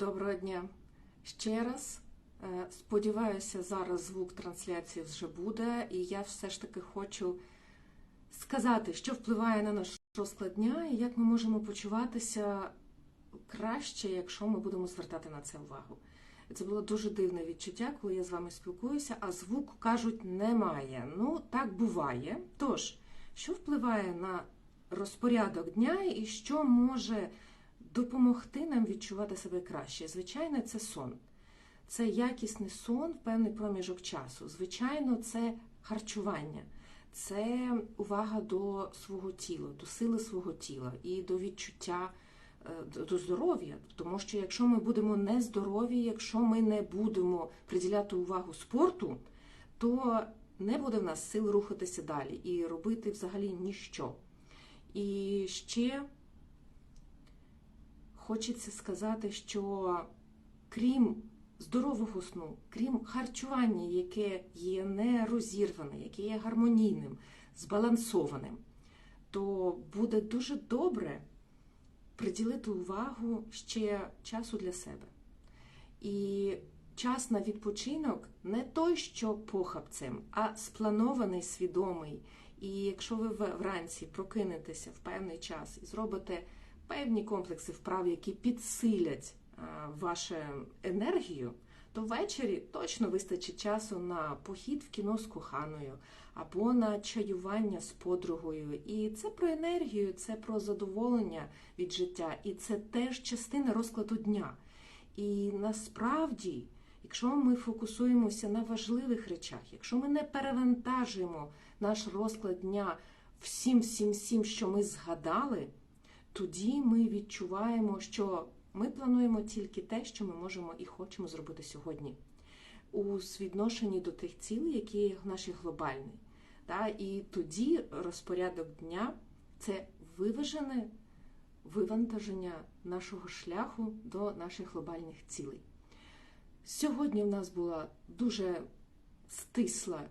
Доброго дня ще раз. Е, Сподіваюся, зараз звук трансляції вже буде, і я все ж таки хочу сказати, що впливає на наш розклад дня і як ми можемо почуватися краще, якщо ми будемо звертати на це увагу. Це було дуже дивне відчуття, коли я з вами спілкуюся, а звуку кажуть немає. Ну, так буває. Тож, що впливає на розпорядок дня і що може допомогти нам відчувати себе краще? Звичайно, це сон. Це якісний сон в певний проміжок часу. Звичайно, це харчування, це увага до свого тіла, до сили свого тіла і до відчуття е, до здоров'я. Тому що якщо ми будемо нездорові, якщо ми не будемо приділяти увагу спорту, то не буде в нас сил рухатися далі і робити взагалі ніщо. І ще хочеться сказати, що крім здорового сну, крім харчування, яке є не розірване, яке є гармонійним, збалансованим, то буде дуже добре приділити увагу ще часу для себе. І час на відпочинок не той, що похабцем, а спланований, свідомий. І якщо ви вранці прокинетеся в певний час і зробите певні комплекси вправ, які підсилять вашу енергію, то ввечері точно вистачить часу на похід в кіно з коханою або на чаювання з подругою. І це про енергію, це про задоволення від життя, і це теж частина розкладу дня. І насправді, якщо ми фокусуємося на важливих речах, якщо ми не перевантажуємо наш розклад дня всім, всім, всім, що ми згадали, тоді ми відчуваємо, що ми плануємо тільки те, що ми можемо і хочемо зробити сьогодні, у відношенні до тих цілей, які наші глобальні. І тоді розпорядок дня це виважене вивантаження нашого шляху до наших глобальних цілей. Сьогодні в нас була дуже стисла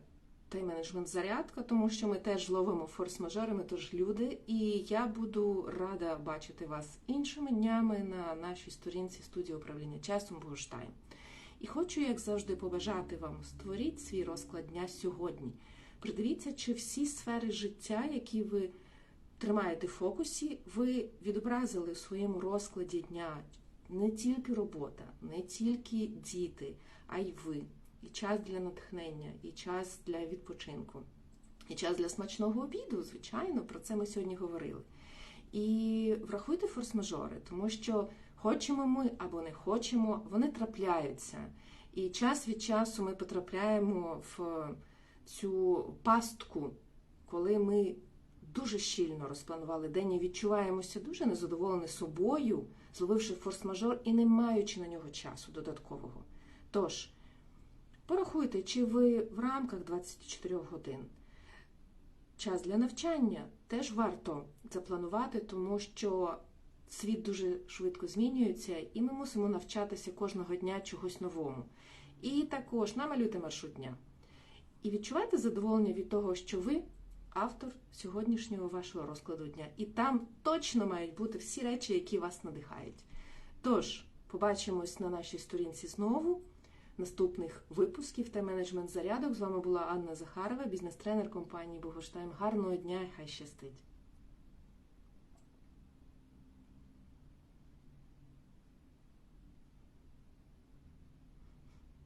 тайм-менеджмент зарядка, тому що ми теж ловимо форс-мажори, ми теж люди, і я буду рада бачити вас іншими днями на нашій сторінці студії управління часом Буштайм. І хочу, як завжди, побажати вам створіть свій розклад дня сьогодні. Придивіться, чи всі сфери життя, які ви тримаєте в фокусі, ви відобразили в своєму розкладі дня не тільки робота, не тільки діти, а й ви і час для натхнення, і час для відпочинку, і час для смачного обіду, звичайно, про це ми сьогодні говорили. І врахуйте форс-мажори, тому що хочемо ми або не хочемо, вони трапляються. І час від часу ми потрапляємо в цю пастку, коли ми дуже щільно розпланували день і відчуваємося дуже незадоволені собою, зловивши форс-мажор і не маючи на нього часу додаткового. Тож, Порахуйте, чи ви в рамках 24 годин. Час для навчання теж варто запланувати, тому що світ дуже швидко змінюється, і ми мусимо навчатися кожного дня чогось новому. І також намалюйте маршрут дня. І відчувайте задоволення від того, що ви автор сьогоднішнього вашого розкладу дня. І там точно мають бути всі речі, які вас надихають. Тож, побачимось на нашій сторінці знову наступних випусків та менеджмент зарядок. З вами була Анна Захарова, бізнес-тренер компанії Богоштайм. Гарного дня і хай щастить!